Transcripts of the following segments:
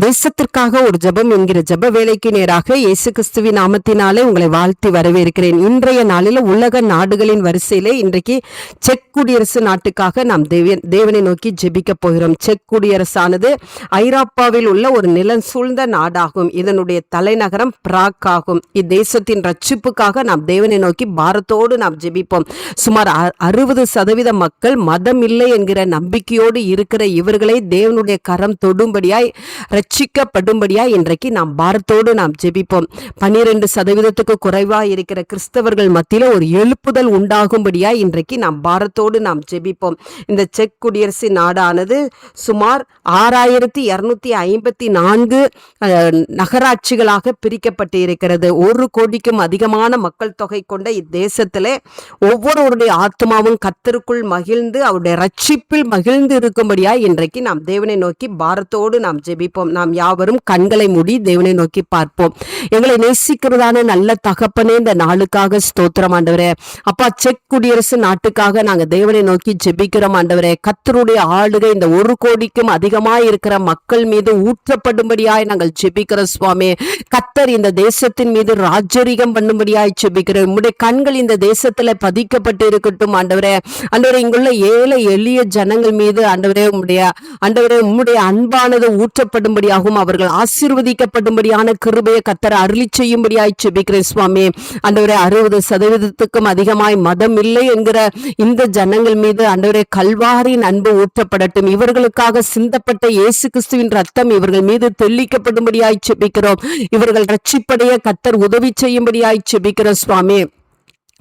தேசத்திற்காக ஒரு ஜெபம் என்கிற ஜெப வேலைக்கு நேராக இயேசு கிறிஸ்துவின் நாமத்தினாலே உங்களை வாழ்த்தி வரவேற்கிறேன். இன்றைய நாளில் உலக நாடுகளின் வரிசையிலே இன்றைக்கு செக் குடியரசு நாட்டுக்காக நாம் தேவன் தேவனை நோக்கி ஜெபிக்க போகிறோம். செக் குடியரசானது ஐரோப்பாவில் உள்ள ஒரு நிலம் சூழ்ந்த நாடாகும். இதனுடைய தலைநகரம் பிராக் ஆகும் இத்தேசத்தின் ரட்சிப்புக்காக நாம் தேவனை நோக்கி பாரத்தோடு நாம் ஜெபிப்போம். சுமார் அ- அறுபது சதவீத மக்கள் மதம் இல்லை என்கிற நம்பிக்கையோடு இருக்கிற இவர்களை தேவனுடைய கரம் தொடும்படியாய் ரட்சிக்கப்படும்படியாய் இன்றைக்கு நாம் பாரத்தோடு நாம் ஜெபிப்போம். பன்னிரெண்டு சதவீதத்துக்கு குறைவாக இருக்கிற கிறிஸ்தவர்கள் மத்தியில ஒரு எழுப்புதல் உண்டாகும்படியாய் இன்றைக்கு நாம் பாரத்தோடு நாம் ஜெபிப்போம். இந்த செக் குடியரசு நாடானது சுமார் ஆறாயிரத்தி இருநூத்தி ஐம்பத்தி நான்கு நகராட்சிகளாக பிரிக்கப்பட்டு இருக்கிறது ஒரு கோடிக்கும் அதிகமான மக்கள் தொகை கொண்ட இத்தேசத்திலே ஒவ்வொருவருடைய ஆத்மாவும் கத்தருக்குள் மகிழ்ந்து அவருடைய ரட்சிப்பில் மகிழ்ந்து இருக்கும்படியா இன்றைக்கு நாம் தேவனை நோக்கி பாரத்தோடு நாம் ஜெபிப்போம். நாம் யாவரும் கண்களை மூடி தேவனை நோக்கி பார்ப்போம். எங்களை நேசிக்கிறதான நல்ல தகப்பனே இந்த நாளுக்காக ஸ்தோத்திரம் ஆண்டவரே. அப்பா செக் குடியரசு நாட்டுக்காக நாங்கள் தேவனை நோக்கி ஜெபிக்கிறோம் ஆண்டவரே. கத்தருடைய ஆளுகை இந்த ஒரு கோடிக்கும் அதிகமாக இருக்கிற மக்கள் மீது ஊற்றப்படும்படியாய் நாங்கள் ஜெபிக்கிறோம் சுவாமி. கத்தர் இந்த தேசத்தின் மீது ராஜரிகம் பண்ணும்படியாய் ஜெபிக்கிறோம். உங்களுடைய கண்கள் இந்த தேசத்துல பதிக்கப்பட்டு இருக்கட்டும் ஆண்டவரே. ஆண்டவரே இங்குள்ள ஏழை எளிய ஜனங்கள் மீது ஆண்டவரே உங்களுடைய ஆண்டவரே உங்களுடைய அன்பானது ஊற்றப்படும்படி செய்யும்படியாகவும் அவர்கள் ஆசீர்வதிக்கப்படும்படியான கிருபையை கத்தர் அருளி செய்யும்படியாய் செபிக்கிறேன் சுவாமி. ஆண்டவரே அறுபது சதவீதத்துக்கும் அதிகமாய் மதம் இல்லை என்கிற இந்த ஜனங்கள் மீது ஆண்டவரே கல்வாரின் அன்பு ஊற்றப்படட்டும். இவர்களுக்காக சிந்தப்பட்ட இயேசு கிறிஸ்துவின் ரத்தம் இவர்கள் மீது தெளிக்கப்படும்படியாய் செபிக்கிறோம் இவர்கள் ரட்சிப்படைய கத்தர் உதவி செய்யும்படியாய் செபிக்கிறோம் சுவாமி.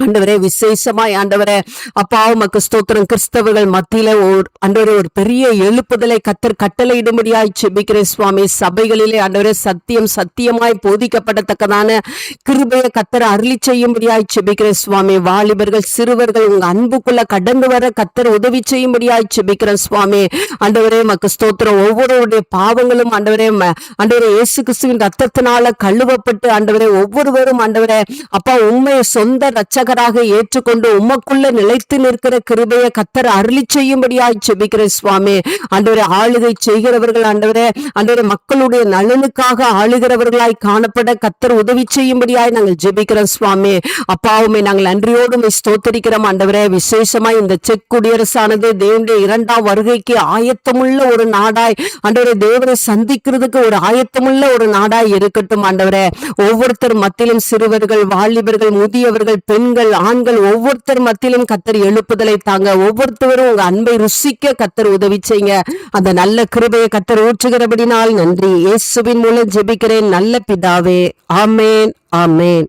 ஆண்டவரே விசேஷமாய் ஆண்டவரே அப்பா உமக்கு ஸ்தோத்திரம். கிறிஸ்தவர்கள் மத்தியில ஒரு ஆண்டவரே ஒரு பெரிய எழுப்புதலை கத்தர் கட்டளையிடும்படியாய் செபிக்கிறேன் சுவாமி. சபைகளிலே ஆண்டவரே சத்தியம் சத்தியமாய் போதிக்கப்படத்தக்கதான கிருபையை கத்தர் அருளி செய்யும்படியாய் செபிக்கிறேன் சுவாமி. வாலிபர்கள் சிறுவர்கள் உங்க அன்புக்குள்ள கடந்து வர கத்தர் உதவி செய்யும்படியாய் செபிக்கிறேன் சுவாமி. ஆண்டவரே உமக்கு ஸ்தோத்திரம். ஒவ்வொருவருடைய பாவங்களும் ஆண்டவரே ம- ஆண்டவரே இயேசு கிறிஸ்துவின் ரத்தத்தினால கழுவப்பட்டு ஆண்டவரே ஒவ்வொருவரும் ஆண்டவரே அப்பா உண்மையை சொந்த ரச்சக ரட்சகராக ஏற்றுக்கொண்டு உமக்குள்ள நிலைத்து நிற்கிற கிருபையை கத்தர் அருளி செய்யும்படியாய் செபிக்கிற சுவாமி. ஆண்டவரே ஆளுகை செய்கிறவர்கள் அன்றவரே ஆண்டவரே மக்களுடைய நலனுக்காக ஆளுகிறவர்களாய் காணப்பட கத்தர் உதவி செய்யும்படியாய் நாங்கள் ஜெபிக்கிறோம் சுவாமி. அப்பாவுமே நாங்கள் நன்றியோடு ஸ்தோத்தரிக்கிறோம் ஆண்டவரே. விசேஷமாய் இந்த செக் குடியரசானது தேவனுடைய இரண்டாம் வருகைக்கு ஆயத்தமுள்ள ஒரு நாடாய் ஆண்டவரே தேவனை சந்திக்கிறதுக்கு ஒரு ஆயத்தமுள்ள ஒரு நாடாய் இருக்கட்டும் ஆண்டவரே. ஒவ்வொருத்தர் மத்தியிலும் சிறுவர்கள் வாலிபர்கள் முதியவர்கள் பெண்கள் ஆண்கள் ஒவ்வொருத்தர் மத்தியிலும் கத்தர் எழுப்புதலை தாங்க. ஒவ்வொருத்தவரும் உங்க அன்பை ருசிக்க கத்தர் உதவி செய்யுங்க. அந்த நல்ல கிருபையை கத்தர் ஊற்றுகிறபடினால் நன்றி. இயேசுவின் மூலம் ஜெபிக்கிறேன். நல்ல பிதாவே. ஆமேன். ஆமேன்.